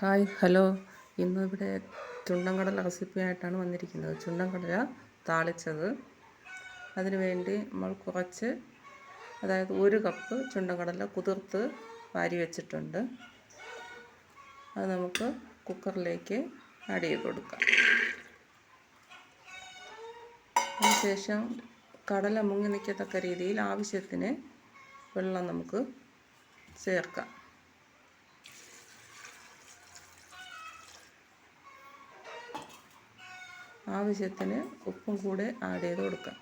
Hi hello. ഇന്ന് ഇവിടെ ചുണ്ടൻകടല റെസിപ്പിയായിട്ടാണ് വന്നിരിക്കുന്നത്. ചുണ്ടൻകടല താളിച്ചത്. അതിനുവേണ്ടി നമ്മൾ കുറച്ച് അതായത് ഒരു കപ്പ് ചുണ്ടൻകടല കുതിർത്ത് വാരി വെച്ചിട്ടുണ്ട്. അത് നമുക്ക് കുക്കറിലേക്ക് ആഡ് ചെയ്ത് കൊടുക്കാം. അതിനുശേഷം കടല മുങ്ങി നിൽക്കത്തക്ക രീതിയിൽ ആവശ്യത്തിന് വെള്ളം നമുക്ക് ചേർക്കാം. ആവശ്യത്തിന് ഉപ്പും കൂടെ ആഡ് ചെയ്ത് കൊടുക്കാം.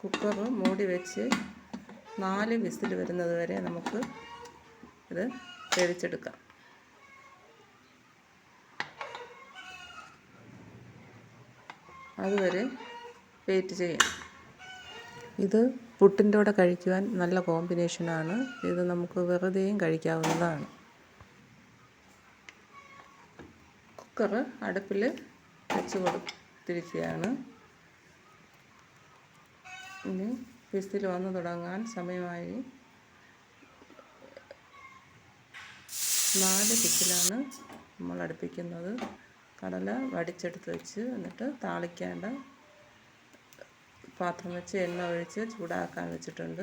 കുക്കർ മൂടി വെച്ച് നാല് വിസിൽ വരുന്നത് വരെ നമുക്ക് ഇത് വേവിച്ചെടുക്കാം. അതുവരെ വെയിറ്റ് ചെയ്യാം. ഇത് പുട്ടിന്റെ കൂടെ കഴിക്കുവാൻ നല്ല കോമ്പിനേഷനാണ് ഇത് നമുക്ക് വെറുതെയും കഴിക്കാവുന്നതാണ്. കുക്കർ അടുപ്പിൽ വെച്ച് കൊടുത്തിരിക്കുകയാണ്. ഇനി വിസിൽ വന്ന് തുടങ്ങാൻ സമയമായി. നാല് വിസിലാണ് നമ്മൾ അടുപ്പിക്കുന്നത്. കടല വടിച്ചെടുത്ത് വെച്ച് എന്നിട്ട് താളിക്കേണ്ട പാത്രം വെച്ച് എണ്ണ ഒഴിച്ച് ചൂടാക്കാൻ വെച്ചിട്ടുണ്ട്.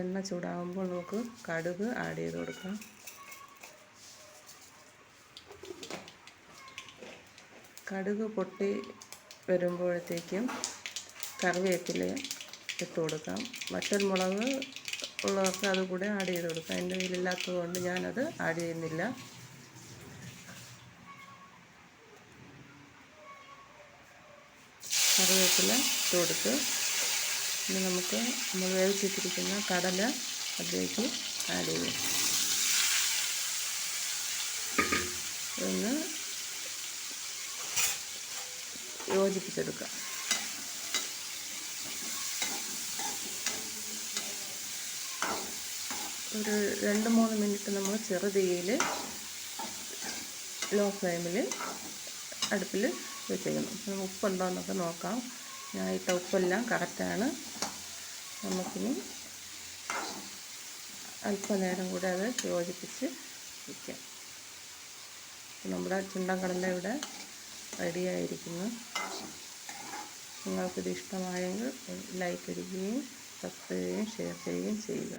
എണ്ണ ചൂടാകുമ്പോൾ നമുക്ക് കടുക് ആഡ് ചെയ്ത് കൊടുക്കാം. കടുക് പൊട്ടി വരുമ്പോഴത്തേക്കും കറിവേപ്പില ഇട്ട് കൊടുക്കാം. മറ്റൊരു മുളക് ഉള്ളവർക്ക് അതുകൂടെ ആഡ് ചെയ്ത് കൊടുക്കാം. എന്റെ കയ്യിലില്ലാത്തത് കൊണ്ട് ഞാനത് ആഡ് ചെയ്യുന്നില്ല. കറിവേപ്പില ഇട്ട് കൊടുത്ത് ഇനി നമുക്ക് നമ്മൾ വേവിച്ചിട്ടിരിക്കുന്ന കടല അതിലേക്ക് ആഡ് ചെയ്യും. ഒന്ന് യോജിപ്പിച്ചെടുക്കാം. ഒരു രണ്ട് മൂന്ന് മിനിറ്റ് നമ്മൾ ചെറുതീയിൽ ലോ ഫ്ലെയിമിൽ അടുപ്പിൽ വെച്ചേക്കണം അപ്പം ഉപ്പുണ്ടോ എന്നൊക്കെ നോക്കാം. ഞാൻ ഇട്ട ഉപ്പെല്ലാം കറക്റ്റാണ് നമുക്കിനി അല്പനേരം കൂടെ അത് യോജിപ്പിച്ച് വയ്ക്കാം നമ്മുടെ ചുണ്ടൻ ഇവിടെ റെഡിയായിരിക്കുന്നു നിങ്ങൾക്കിത് ഇഷ്ടമായെങ്കിൽ ലൈക്ക് ഇടുകയും സബ്സ്ക്രൈബ് ചെയ്യുകയും ഷെയർ ചെയ്യുകയും ചെയ്യുക.